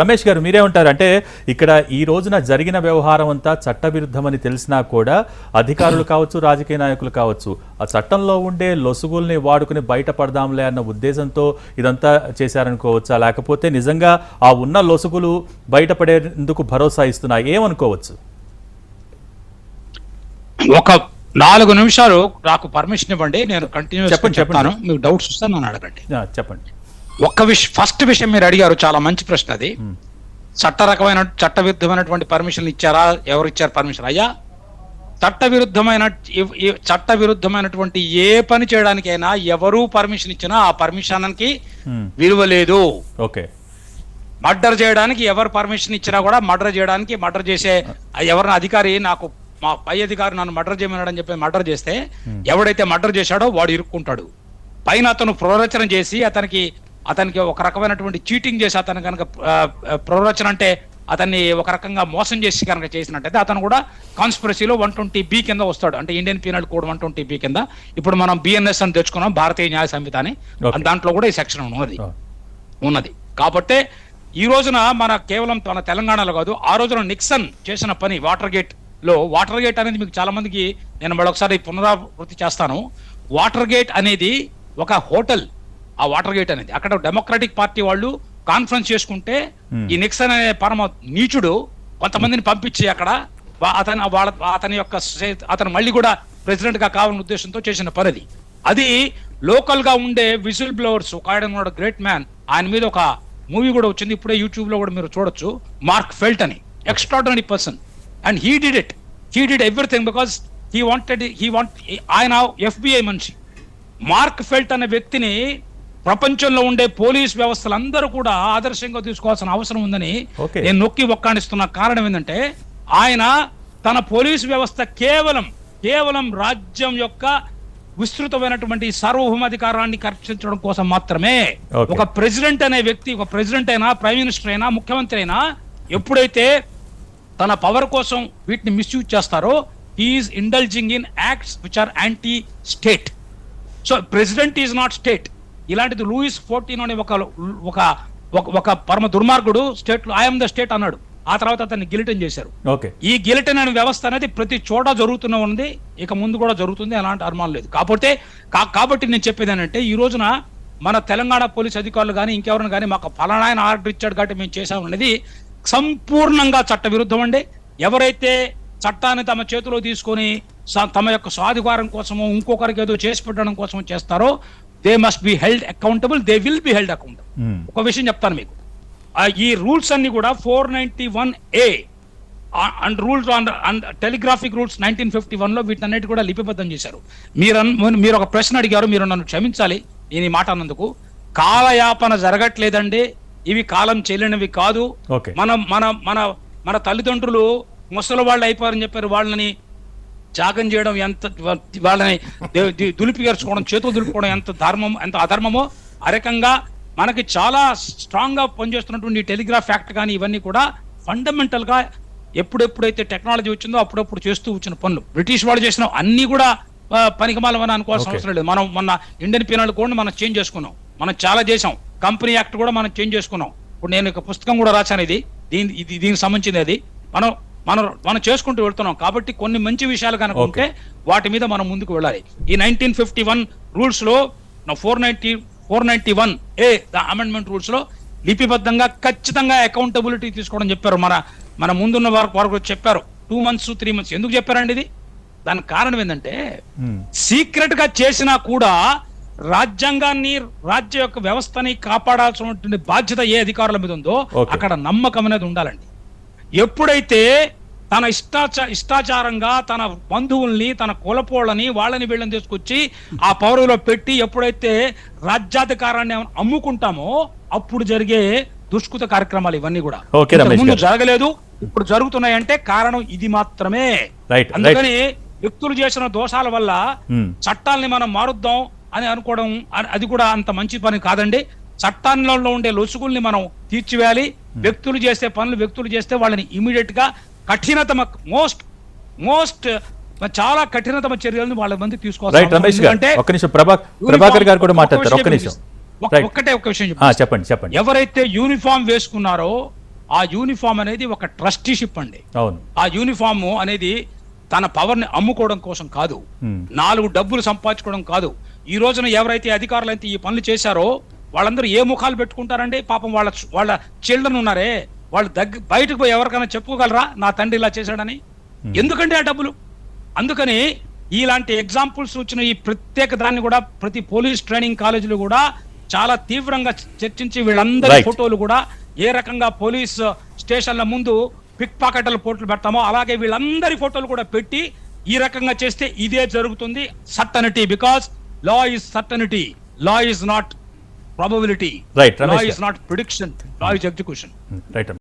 రమేష్ గారు మీరేమంటారు అంటే ఇక్కడ ఈ రోజున జరిగిన వ్యవహారం అంతా చట్టవిరుద్ధమని తెలిసినా కూడా అధికారులు కావచ్చు రాజకీయ నాయకులు కావచ్చు ఆ చట్టంలో ఉండే లొసుగుల్ని వాడుకుని బయటపడదాంలే అన్న ఉద్దేశంతో ఇదంతా చేశారనుకోవచ్చా? లేకపోతే నిజంగా ఆ ఉన్న లొసుగులు బయటపడేందుకు భరోసా ఇస్తున్నా ఏమనుకోవచ్చు? ఒక నాలుగు నిమిషాలు నాకు పర్మిషన్ ఇవ్వండి. నేను కంటిన్యూస్ చెప్పండి. చెప్తాను. మీకు డౌట్స్ వస్తే నన్ను అడగండి. చెప్పండి. ఒక్క విషయం ఫస్ట్ విషయం మీరు అడిగారు చాలా మంచి ప్రశ్న అది. చట్ట రకమైన చట్ట విరుద్ధమైనటువంటి పర్మిషన్ ఇచ్చారా? ఎవరు ఇచ్చారు పర్మిషన్ అయ్యా చట్ట విరుద్ధమైన ఇవ్- ఈ చట్ట విరుద్ధమైనటువంటి ఏ పని చేయడానికైనా ఎవరు పర్మిషన్ ఇచ్చినా ఆ పర్మిషన్కి Hmm. విలువ లేదు. ఓకే. మర్డర్ చేయడానికి ఎవరు పర్మిషన్ ఇచ్చినా కూడా మర్డర్ చేయడానికి మర్డర్ చేసే ఎవరిని అధికారి నాకు మా పై అధికారి నన్ను మర్డర్ చేయమన్నాడు అని చెప్పి మర్డర్ చేస్తే ఎవడైతే మర్డర్ చేశాడో వాడు ఇరుక్కుంటాడు. పైన అతను ప్రవచన చేసి అతనికి అతనికి ఒక రకమైనటువంటి చీటింగ్ చేసి అతను కనుక ప్రవచన అంటే అతన్ని ఒక రకంగా మోసం చేసి కనుక చేసినట్టయితే అతను కూడా కాన్స్పిరసీలో వన్ ట్వంటీ బి కింద వస్తాడు. అంటే Indian penal code one twenty B కింద. ఇప్పుడు మనం బిఎన్ఎస్ అని తెచ్చుకున్నాం భారతీయ న్యాయ సంహిత అని. దాంట్లో కూడా ఈ సెక్షన్ ఉన్నది. ఉన్నది. కాబట్టి ఈ రోజున మన కేవలం మన తెలంగాణలో కాదు ఆ రోజున నిక్సన్ చేసిన పని వాటర్ గేట్లో వాటర్ గేట్ అనేది మీకు చాలా మందికి నేను మరొకసారి పునరావృతి చేస్తాను. వాటర్ గేట్ అనేది ఒక హోటల్. ఆ వాటర్ గేట్ అనేది. అక్కడ డెమోక్రటిక్ పార్టీ వాళ్ళు కాన్ఫరెన్స్ చేసుకుంటే Hmm. ఈ నిక్సన్ అనే పరమ నీచుడు కొంతమందిని పంపించి అక్కడ అతని వాళ్ళ అతని యొక్క అతను మళ్ళీ కూడా ప్రెసిడెంట్గా కావాలనే ఉద్దేశంతో చేసిన పని అది లోకల్గా ఉండే విజిల్ బ్లోవర్స్ ఒక ఆయన గ్రేట్ మ్యాన్ ఆయన మీద ఒక మూవీ కూడా వచ్చింది. ఇప్పుడే యూట్యూబ్లో కూడా మీరు చూడొచ్చు. మార్క్ ఫెల్ట్ అని. Extraordinary person and he did it he did everything because he wanted he want ఆయన ఎఫ్బిఐ మనిషి. మార్క్ ఫెల్ట్ అనే వ్యక్తిని ప్రపంచంలో ఉండే పోలీస్ వ్యవస్థలందరూ కూడా ఆదర్శంగా తీసుకోవాల్సిన అవసరం ఉందని. నేను నొక్కి ఒక్కాడిస్తున్న కారణం ఏంటంటే ఆయన తన పోలీస్ వ్యవస్థ కేవలం కేవలం రాజ్యం యొక్క విస్తృతమైనటువంటి సార్వభౌమాధికారాన్ని కర్షించడం కోసం మాత్రమే. ఒక ప్రెసిడెంట్ అనే వ్యక్తి ఒక ప్రెసిడెంట్ అయినా ప్రైమ్ మినిస్టర్ అయినా ముఖ్యమంత్రి అయినా ఎప్పుడైతే తన పవర్ కోసం వీటిని మిస్యూజ్ చేస్తారో is indulging in acts which are anti state so president is not state ఇలాంటిది లూయిస్ ఫోర్టీన్ అనే ఒక ఒక ఒక- పరమ దుర్మార్గుడు స్టేట్లో ఐఎమ్ ద స్టేట్ అన్నాడు. ఆ తర్వాత అతన్ని గిలిటన్ చేశారు. ఓకే. ఈ గిలిటన్ అనే వ్యవస్థ అనేది ప్రతి చోట జరుగుతూనే ఉంది. ఇక ముందు కూడా జరుగుతుంది అలాంటి అనుమానం లేదు. కాకపోతే కాబట్టి నేను చెప్పేది ఏంటంటే ఈ రోజున మన తెలంగాణ పోలీస్ అధికారులు కానీ ఇంకెవరిని కానీ మాకు ఫలానా ఆయన ఆర్డర్ ఇచ్చాడు కాబట్టి మేము చేసాం అనేది సంపూర్ణంగా చట్ట విరుద్ధం అండి. ఎవరైతే చట్టాన్ని తమ చేతిలో తీసుకొని తమ యొక్క స్వాధికారం కోసమో ఇంకొకరికి ఏదో చేసి పెట్టడం కోసం చేస్తారో they must be held accountable they will be held accountable. ఒక విషయం చెప్తాను మీకు. ఈ రూల్స్ అన్ని కూడా four ninety one A and rules and telegraphic rules nineteen fifty వన్లో వీటన్నిటి కూడా లిపిబద్ధం చేశారు. మీరు మీరు ఒక ప్రశ్న అడిగారు మీరు నన్ను క్షమించాలి నేను ఈ మాట అన్నందుకు. కాలయాపన జరగట్లేదండి ఇవి కాలం చెల్లినవి కాదు. మన మన మన మన తల్లిదండ్రులు ముసలి వాళ్ళు అయిపోయారని చెప్పారు వాళ్ళని త్యాగం చేయడం ఎంత వాళ్ళని దులిపిగర్చుకోవడం చేతులు దులుపుకోవడం ఎంత ధర్మం ఎంత అధర్మమో ఆ రకంగా మనకి చాలా స్ట్రాంగ్గా పనిచేస్తున్నటువంటి టెలిగ్రాఫ్ యాక్ట్ కానీ ఇవన్నీ కూడా ఫండమెంటల్గా ఎప్పుడెప్పుడైతే టెక్నాలజీ వచ్చిందో అప్పుడప్పుడు చేస్తూ వచ్చిన పనులు. బ్రిటిష్ వాళ్ళు చేసిన అన్ని కూడా ఆ, పనికిమాలవని అనుకోవాల్సిన. అవసరం లేదు. మనం మొన్న ఇండియన్ పీనల్ కోడ్ మనం చేంజ్ చేసుకున్నాం. మనం చాలా చేసాం కంపెనీ యాక్ట్ కూడా మనం చేంజ్ చేసుకున్నాం. ఇప్పుడు నేను ఒక పుస్తకం కూడా రాశాను ఇది. దీని దీనికి సంబంధించింది అది. మనం మనం మనం చేసుకుంటూ వెళ్తున్నాం. కాబట్టి కొన్ని మంచి విషయాలు కనుక ఉంటే వాటి మీద మనం ముందుకు వెళ్ళాలి. ఈ nineteen fifty one రూల్స్లో four ninety four ninety one A the amendment రూల్స్లో లిపిబద్ధంగా ఖచ్చితంగా అకౌంటబిలిటీ తీసుకోవడం చెప్పారు. మన మన ముందున్న వారు వారు చెప్పారు. Two months three months. ఎందుకు చెప్పారండి ఇది? దానికి కారణం ఏంటంటే మ్మ్. సీక్రెట్గా చేసినా కూడా రాజ్యాంగాన్ని రాజ్య యొక్క వ్యవస్థని కాపాడాల్సినటువంటి బాధ్యత ఏ అధికారుల మీద ఉందో. అక్కడ నమ్మకం అనేది ఉండాలండి. ఎప్పుడైతే తన ఇష్టాచ ఇష్టాచారంగా తన బంధువుల్ని తన కులపోళ్ళని వాళ్ళని వీళ్ళని తీసుకొచ్చి ఆ పౌరులో పెట్టి ఎప్పుడైతే రాజ్యాధికారాన్ని అమ్ముకుంటామో అప్పుడు జరిగే దుష్కృత కార్యక్రమాలు ఇవన్నీ కూడా. ముందు. జరగలేదు ఇప్పుడు జరుగుతున్నాయంటే కారణం ఇది మాత్రమే. అందుకని వ్యక్తులు చేసిన దోషాల వల్ల మ్మ్. చట్టాల్ని మనం మారుద్దాం అని అనుకోవడం అది కూడా అంత మంచి పని కాదండి. చట్టాల్లో ఉండే లొసుగుల్ని మనం తీర్చివేయాలి. వ్యక్తులు చేసే పనులు వ్యక్తులు చేస్తే వాళ్ళని ఇమీడియట్గా కఠినతమ మోస్ట్ మోస్ట్ చాలా కఠినతమ చర్యలను వాళ్ళ మంది తీసుకోవాలి ఒక్క నిమిషం. ప్రభా ప్రభాకర్ గారు కూడా మాట్లాడతారు ఒక్క నిమిషం. రైట్ ఒక్కటే ఒక విషయం. చెప్పండి. చెప్పండి ఎవరైతే యూనిఫామ్ వేసుకున్నారో ఆ యూనిఫామ్ అనేది ఒక ట్రస్టీషిప్ అండి. అవును. ఆ యూనిఫామ్ అనేది తన పవర్ని అమ్ముకోవడం కోసం కాదు. Hmm. నాలుగు డబ్బులు సంపాదించుకోవడం కాదు. ఈ రోజున ఎవరైతే అధికారులు అయితే ఈ పనులు చేశారో వాళ్ళందరూ ఏ ముఖాలు పెట్టుకుంటారండి? పాపం వాళ్ళ వాళ్ళ చిల్డ్రన్ ఉన్నారే. వాళ్ళు దగ్గర బయటకు పోయి ఎవరికైనా చెప్పుకోగలరా? నా తండ్రి ఇలా చేశాడని? ఎందుకండి ఆ డబ్బులు? అందుకని ఇలాంటి ఎగ్జాంపుల్స్ వచ్చిన ఈ ప్రత్యేక దాన్ని కూడా ప్రతి పోలీస్ ట్రైనింగ్ కాలేజీలు కూడా చాలా తీవ్రంగా చర్చించి వీళ్ళందరి. ఫోటోలు కూడా ఏ రకంగా పోలీస్ స్టేషన్ల ముందు పిక్ పాకెట్ల ఫోటోలు పెడతామో అలాగే వీళ్ళందరి ఫోటోలు కూడా పెట్టి ఈ రకంగా చేస్తే ఇదే జరుగుతుంది. Certainty because law is certainty law is not probability. Law is not prediction. Law is execution. Right